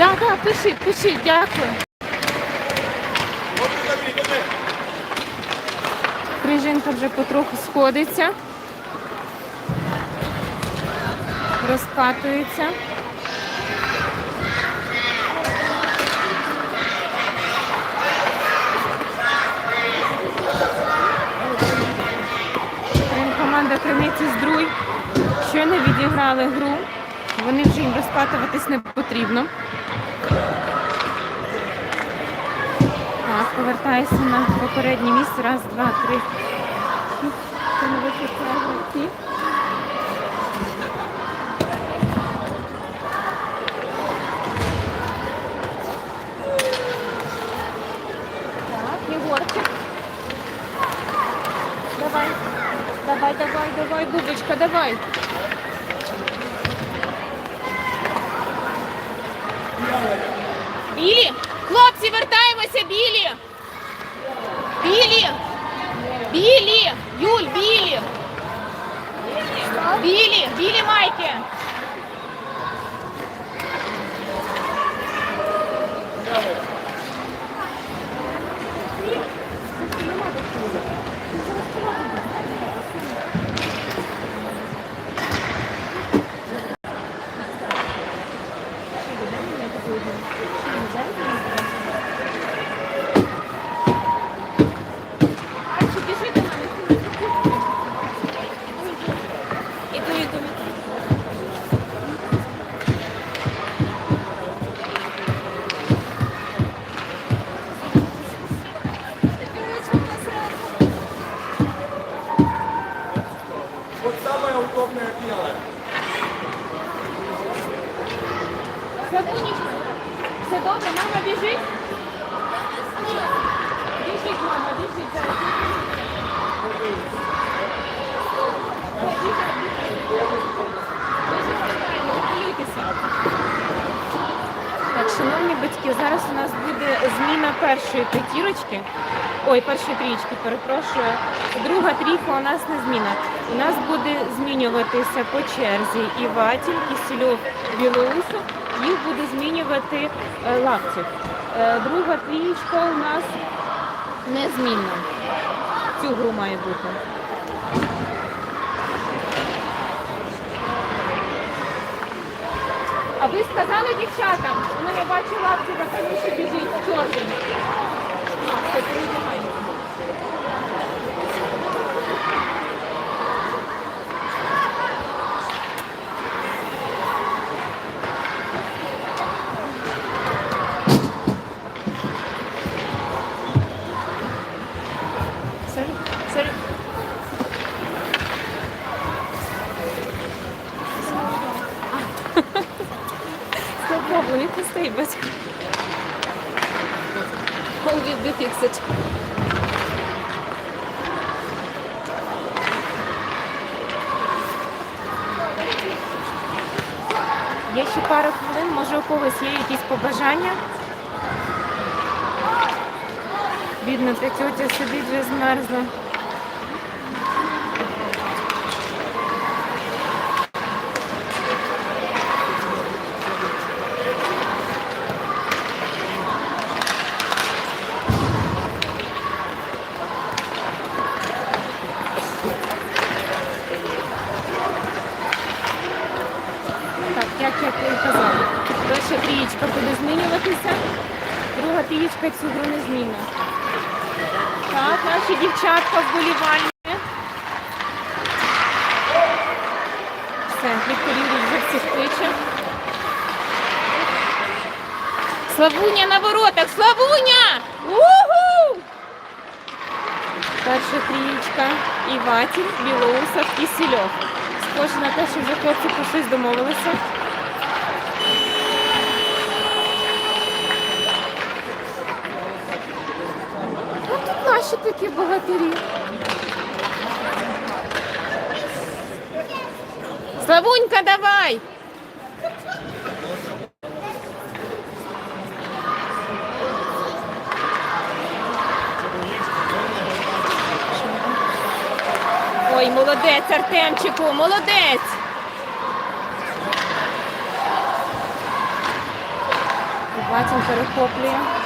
Да, да, пишіть, пишіть, дякую. Крижинка вже потроху сходиться. Розкатується. Команда Криниці Здруй щойно відіграли гру. Вони вже їм розкатуватись не потрібно. Повертаюся на попереднє місце. Раз, два, три. Так, Єгорчик. Давай. Давай, давай, давай, Бубочка, давай. Білі! Хлопці, вертаємося, білі! Білі! Білі! Юль, білі! Білі! Білі майки! Арчі, біжи до мене. Іду, іду, іду. Вот самое удобное дело. Забунічка. Все добре, мама біжить? Біжить, мама, біжить зараз. Так, шановні батьки, зараз у нас буде зміна першої. Ой, першої трічки, перепрошую. Друга трійка у нас не зміна. У нас буде змінюватися по черзі і Ватіль, Кисельов, Білоусов. Їх буде змінювати е, Лапців. Е, друга трієчка у нас незмінна. Цю гру має бути. А ви сказали дівчатам, ну я бачу Лапцева, тому що біжить чорний. А, все, передягай. Sorry, sorry. No problem, you can stay, but will be fixed. Є ще пару хвилин, може у когось є якісь побажання? Бідна та тетя сидить вже змерзла. Так, як я і казала, перша буде змінюватися, друга трієчка цю не змінна. Так, наші дівчатка вболівальні. Все, Юрій вже всіх кличе. Славуня на воротах! Славуня! Уху! Перша трієчка Іватів, Білоусов і Сільов. Схоже на те, що вже хлопці про щось домовилися. Ну наші такі богатирі. Славунька, давай! Ой, молодець, Артемчику, молодець. Ватін перехоплює.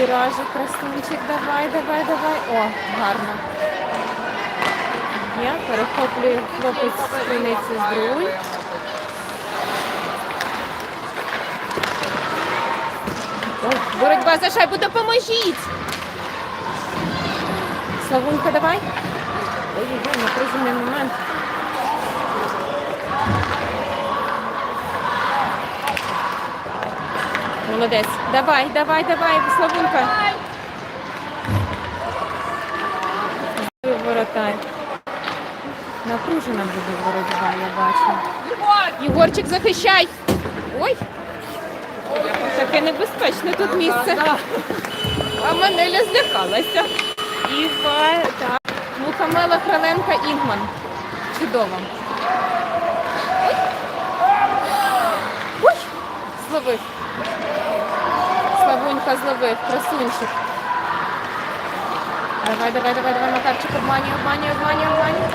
Віражі, красунчик, давай, давай, давай. О, гарно. Є, перехоплює хлопець спиниться з другої. Ой, боротьба за шайбу, допоможіть! Славунька, давай. Ой-ой-ой, напружений момент. Молодець. Давай, давай, давай, Славунка. Воротар. Напружена буде боротьба, я бачу. Єгорчик, захищай. Ой. Таке небезпечне тут місце. А Манеля злякалася. Іва, так. Мухамела Краленка Інгман. Чудово. Ой. Ой. Зловив. Славунька зловив, красунчик. Давай, давай, давай, давай, Макарчик, обманюй, обманюй, обманюй, обманюй.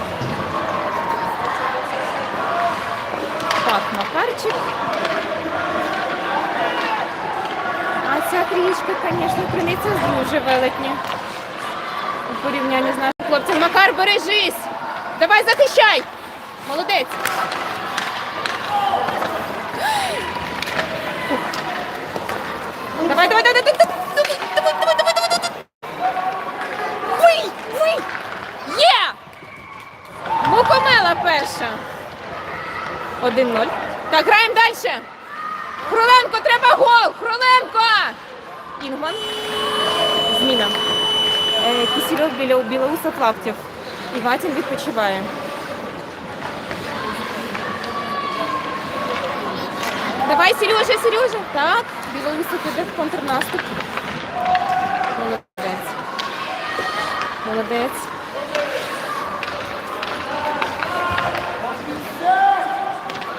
Так, Макарчик. А ця трішка, звісно, криниця дуже велетні. У порівнянні з нашим хлопцем. Макар, бережись! Давай, захищай! Молодець! Давай, давай, давай, давай, давай, давай, давай, давай, давай, давай. Вий. Є! Мукомела перша. 1-0. Так, граємо далі. Хроленко, треба гол! Хроленко! Інгман. Зміна. Е, Кисельов біля Білоусов Лаптів. І Ватін відпочиває. Давай, Сережа, Сережа. Так, Білоусов іде в контрнаступ. Молодець. Молодець.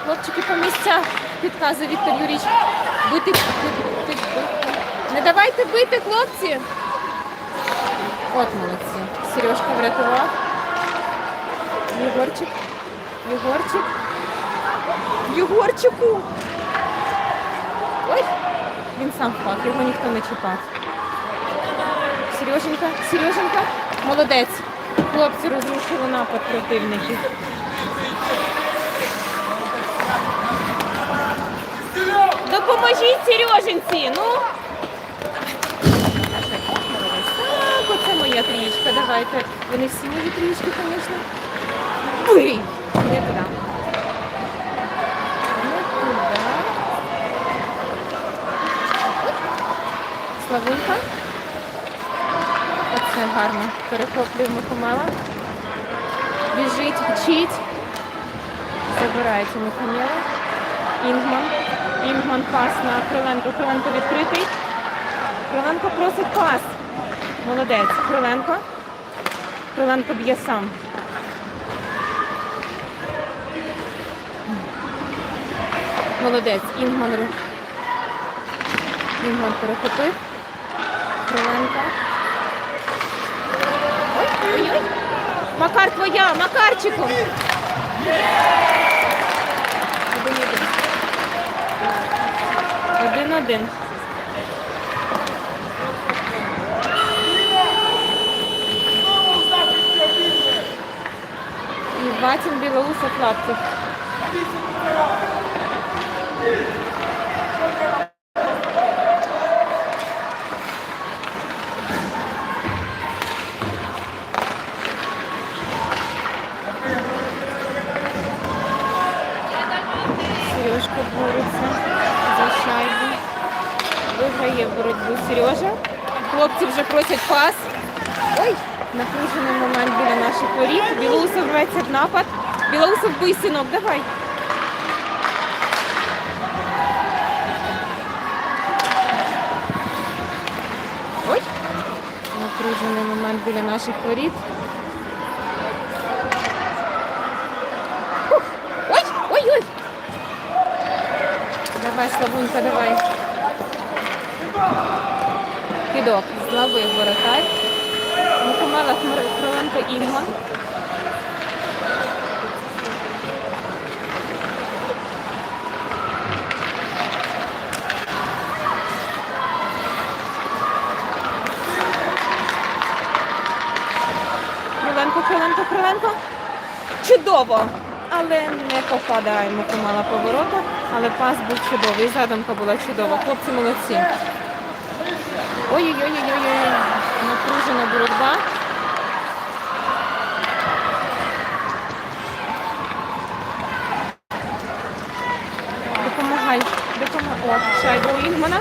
Хлопчики по місцях. Підказує Віктор Юрійович. Бити, бити, бити, бити. Не давайте бити, хлопці. От молодці. Сережка врятував. Єгорчик. Єгорчик. Єгорчику. Ой, він сам впав, його ніхто не чіпав. Сереженька, Сереженька, молодець. Хлопці розрушили напад противників. Допоможіть Сереженці, ну. Так, оце моя трієчка, давайте. Вони всі мої трієчки, звісно. Ой, не туди. Не туди. Славунка. Оце гарно. Перехоплюємо Михомела. Біжить, вчить. Забирається Михомела. Інгман. Інгман пас на Криленко. Криленко відкритий. Криленко просить пас. Молодець. Криленко. Криленко б'є сам. Молодець. Інгман. ру- Інгман перехопив. Кривенка. Макар твоя, Макарчику! Один-один. І бачимо білоуса хлопців. Білоусов рветься в напад. Білоусов бий, синок, давай. Ой, напружений момент біля наших воріт. Ой, ой, ой. Давай, Славунька, давай. Кидок зловив воротар. Микомела Кроленко Інгман. чудово, але не попадаємо помала поворота, але пас був чудовий. Задумка була чудова. Хлопці молодці. Ой-ой-ой-ой-ой, напружена боротьба. Допомагай, допомагай. О, шайба у Інгмана.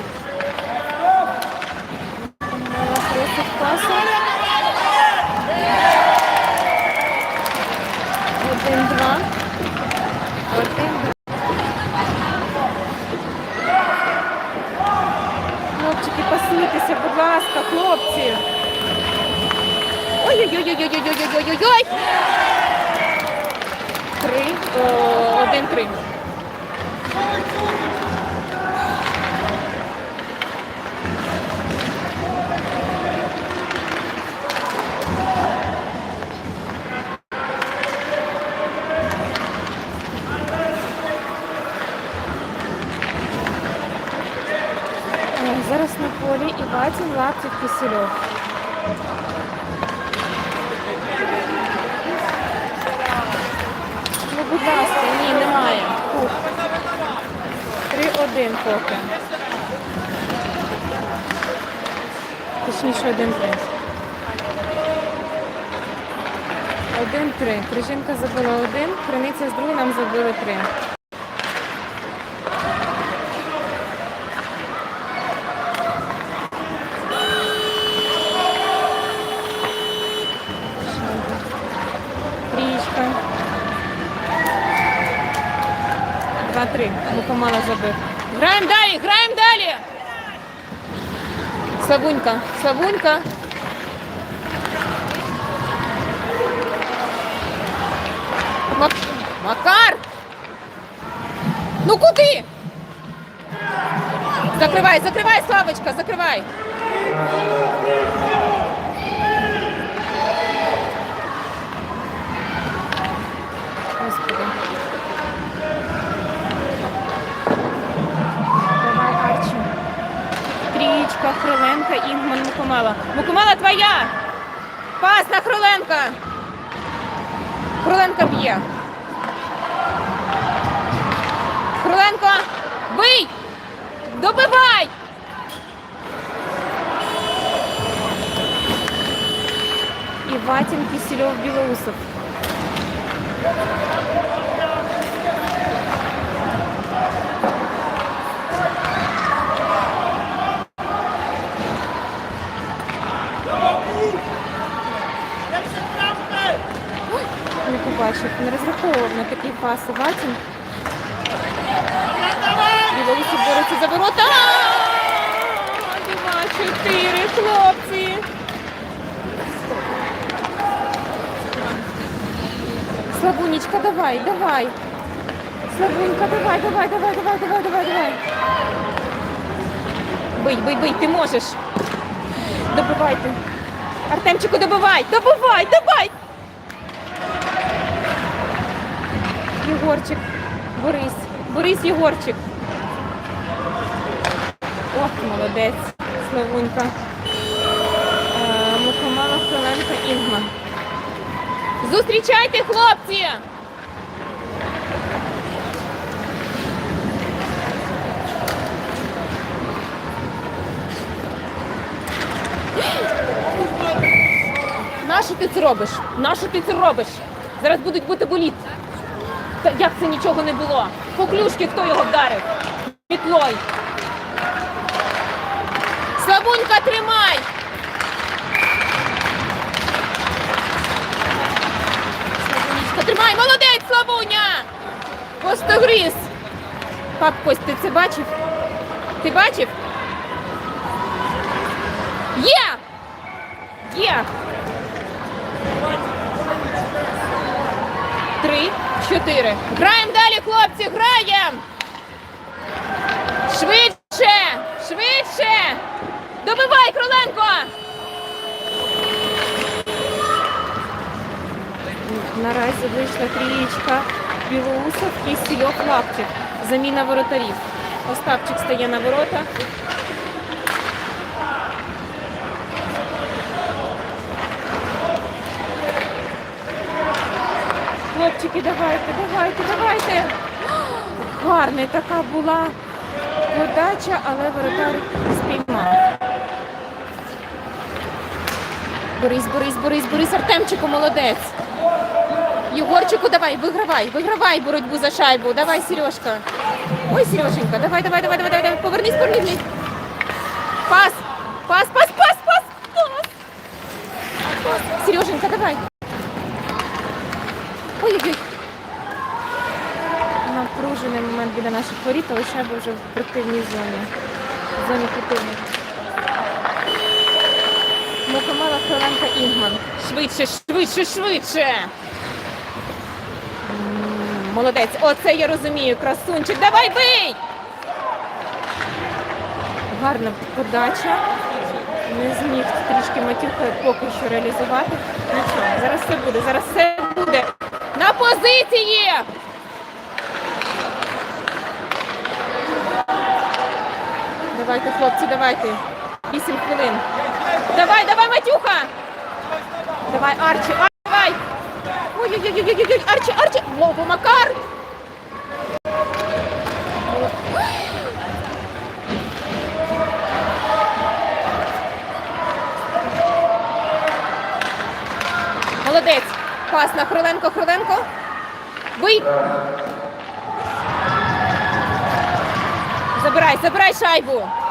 Лаптів, Кисельов. Ну, будь ласка, ні, немає. Фух. 3-1 поки. Точніше, 1-3. 1-3. Крижинка забила 1, Криниця з другої нам забили 3. Трієчка. 2-3. Мукомала забив. Граємо далі, граємо далі. Славунька. Мак... Макар! Ну куди? Закривай, закривай, Славочка, закривай. Хриленка, Інгман, Мукомела. Мукомела твоя! Пас на Хриленка! Хриленка б'є. Хриленко, бий! Добивай! Іватін, Кисельов, Білоусов. Не не розраховував на такий пас Іватін. Білорусі бореться за ворота. Два, чотири, хлопці. Славунечка, давай, давай. Славунька, давай, давай, давай, давай, давай, давай, давай. Бий, бий, бий, ти можеш. Добивайте. Артемчику, добивай, добивай, давай. Єгорчик, Борис, Борис Єгорчик. Ох, молодець, Славунька. Е, Мухомала Хриленка Інгман. Зустрічайте, хлопці! Нащо ти це робиш? Нащо ти це робиш? Зараз будуть бути боліт. Як це нічого не було? Поклюшки хто його вдарив? Мітлой. Славунька, тримай! Славунечка, тримай! Молодець, Славуня! Постогриз! Пап Кость, ти це бачив? Ти бачив? Є! Є! Три, чотири. Граємо далі, хлопці, граємо! Швидше! Швидше! Добивай, Кроленко! Наразі вийшла трієчка Білоусов і Сільок Лаптів. Заміна воротарів. Остапчик стає на ворота. Хлопчики, давайте, давайте, давайте. Гарна така була подача, але воротар спіймав. Борис, Борис, Борис, Борис, Артемчику, молодець. Єгорчику, давай, вигравай, вигравай боротьбу за шайбу. Давай, Сережка. Ой, Сереженька, давай, давай, давай, давай, давай. Повернись, повернись. Пас, пас, пас, пас, пас, пас. Пас. Сереженька, давай. Ой-ой-ой. Напружений момент біля наших воріт, але шайба вже в противній зоні. В зоні противника. Мухаммала Хроленка Інгман. Швидше, швидше, швидше. М, Молодець. Оце я розумію. Красунчик. Давай бий! Гарна подача. Не зміг трішки матюха поки що реалізувати. Нічого, зараз все буде, зараз все буде. На позиції! Давайте, хлопці, давайте. Вісім хвилин. Давай, давай, Матюха! Давай, Арчі, Ар- давай! Ой-ой-ой-ой-ой, Арчі, Арчі! Лову, Макар! Молодець! Пас на Хроленко. Бий! Забирай, забирай шайбу!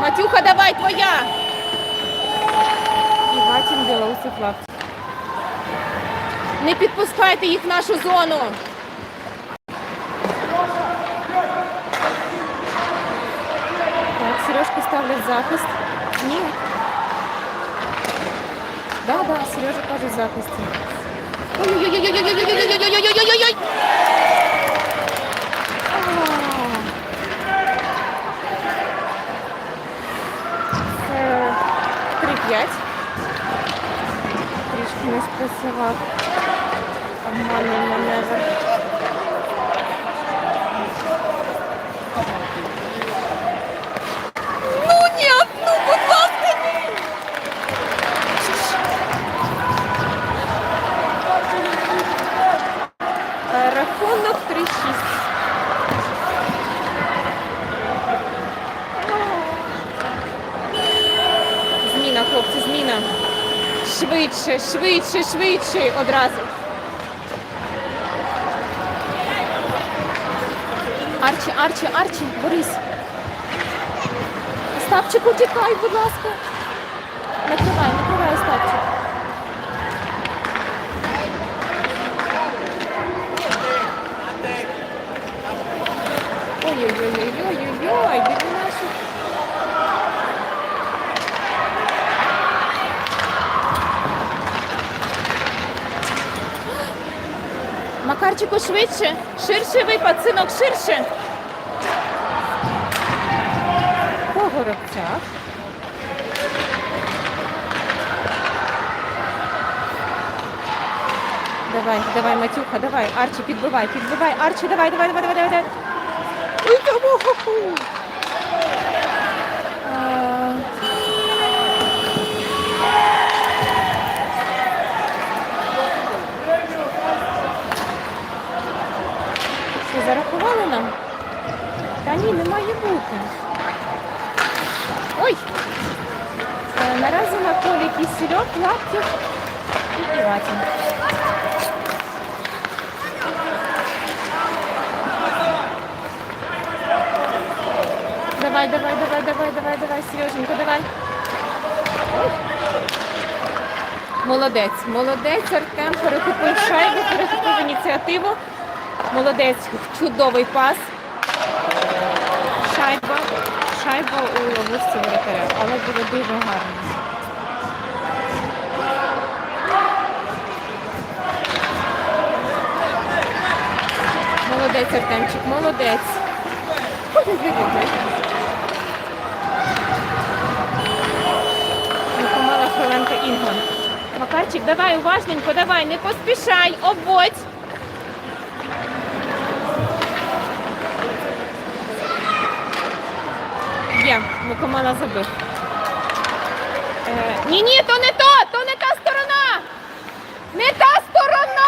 Матюха, давай, твоя! І Гатін білоусий хлопці. Не підпускайте їх в нашу зону. Так, Сережку ставлять захист. Ні. Да, да, Сережа каже в захисті. Ой-ой-ой-ой-ой-ой-ой-ой-ой-ой-ой-ой-ой-ой! Це 3-5. Трішки не спрацював. Обманний маневр. Ну ні, ну, будь ласка, ні! Е, Рахунок 3-6. Зміна, хлопці, зміна. Швидше, швидше, швидше одразу. Арчі, Арчі, Арчі, Борис. Остапчику, тікай, будь ласка. Накривай, накривай, Остапчик. Ой-ой-ой-ой-ой-ой-ой, біди швидше, ширше випад, синок, ширше. По горобцях. Давай, давай, Матюха, давай, Арчі, підбивай, підбивай, Арчі, давай, давай, давай, давай, давай. давай ху-ху. А, Що, зарахували нам? Та ні, не має бути. Ой! Е, Наразі на полі лаптів і Іватін. Давай, давай, давай, давай, давай, давай, Сереженька, давай. Молодець, молодець, Артем перехопив шайбу, перехопив ініціативу. Молодець, чудовий пас. Шайба, шайба у ловушці воротаря, але було дуже гарно. Молодець, Артемчик, молодець. Микомала Хроленка Інгон. Макарчик, давай уважненько, давай, не поспішай, обводь. Є, Микомала забив. Е, ні, ні, то не то, то не та сторона. Не та сторона.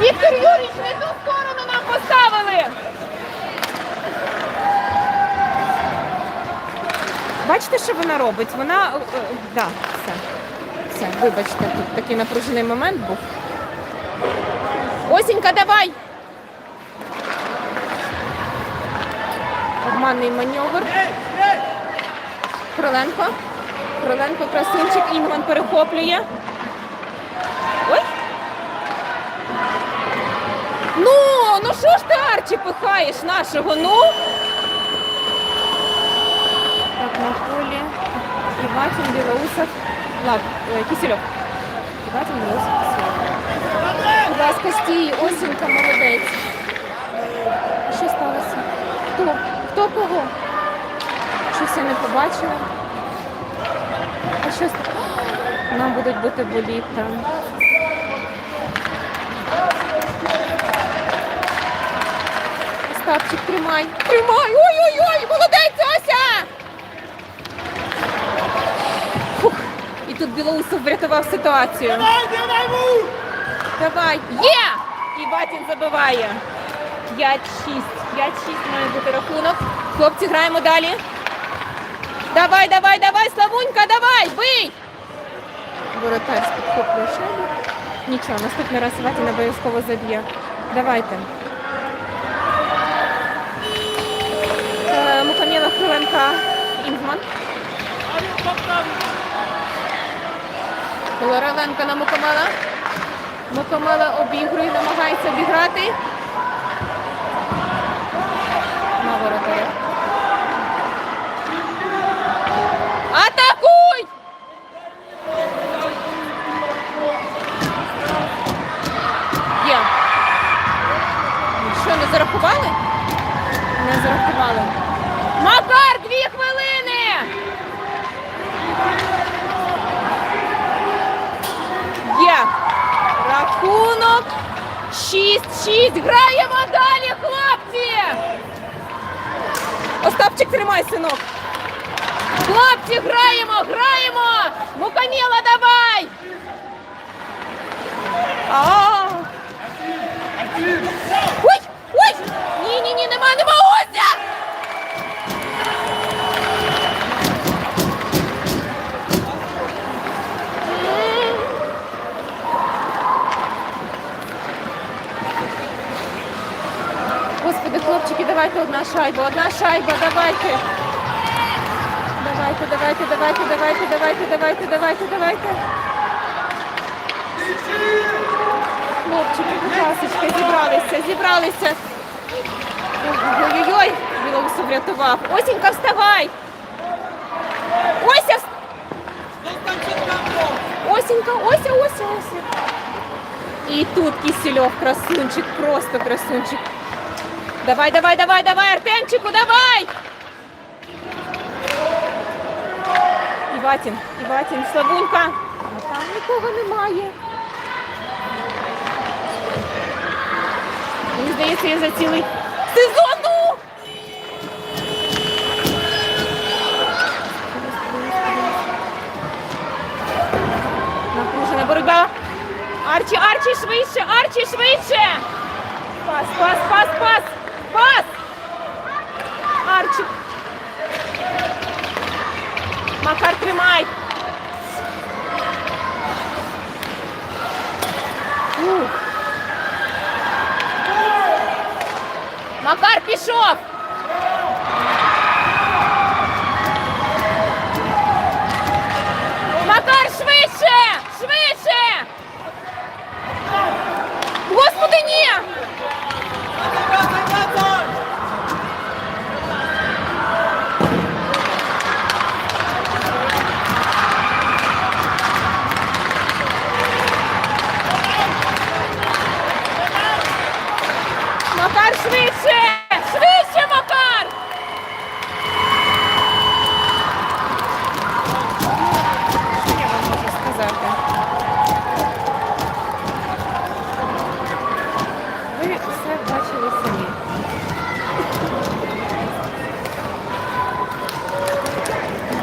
Віктор Юрійович, не ту сторону нам поставили! Бачите, що вона робить? Вона. е, да, все. Все, вибачте, тут такий напружений момент був. Осінька, давай! Обманний маневр. Кроленко. Кроленко, красунчик, Інгман перехоплює. Ну, ну що ж ти Арчі пихаєш нашого, ну? Так, на полі. Іватін, Білоусов. Лад, е, Кисельов. Іватін, Білоусов, Кисельов. Будь ласка, стій, Осінька, молодець. Що сталося? Хто? Хто кого? Щось я не побачила. А що ста- Нам будуть бути боліт там. Остапчик, тримай. Тримай! Ой-ой-ой! Молодець, Ося! Фух. І тут Білоусов врятував ситуацію. Давай, давай, муж! Давай. Є! І Батін забиває. 5-6. 5-6 має бути рахунок. Хлопці, граємо далі. Давай, давай, давай, Славунька, давай, бий! Воротар підхоплює шайбу. Нічого, наступний раз Ватін обов'язково заб'є. Давайте. Хриленка Інгман. Лореленко на Мухамела. Мухамела обігрує, намагається обіграти. На воротаря. Атакуй! Є. Що, не зарахували? Не зарахували. Макар, дві хвилини! Є. Рахунок 6-6. Граємо далі, хлопці! Остапчик, тримай, синок. Хлопці, граємо, граємо! Муканіла, давай! А! шайба, одна шайба, давайте. Давайте, давайте, давайте, давайте, давайте, давайте, давайте, давайте. Хлопчики, будь ласка, зібралися, зібралися. Ой-ой-ой, Білоусов врятував. Осінька, вставай! Ося! вс- Осінька, Ося, Ося, Ося. І тут Кисельов, красунчик, просто красунчик. Давай, давай, давай, давай, Артемчику, давай! Іватін, Іватін, Славунька. А там нікого немає. Мені здається, я за цілий сезон. ну! Напружена боротьба. Арчі, Арчі, швидше, Арчі, швидше. Пас, пас, пас, пас, пас. Арчик. Макар, тримай. Макар пішов.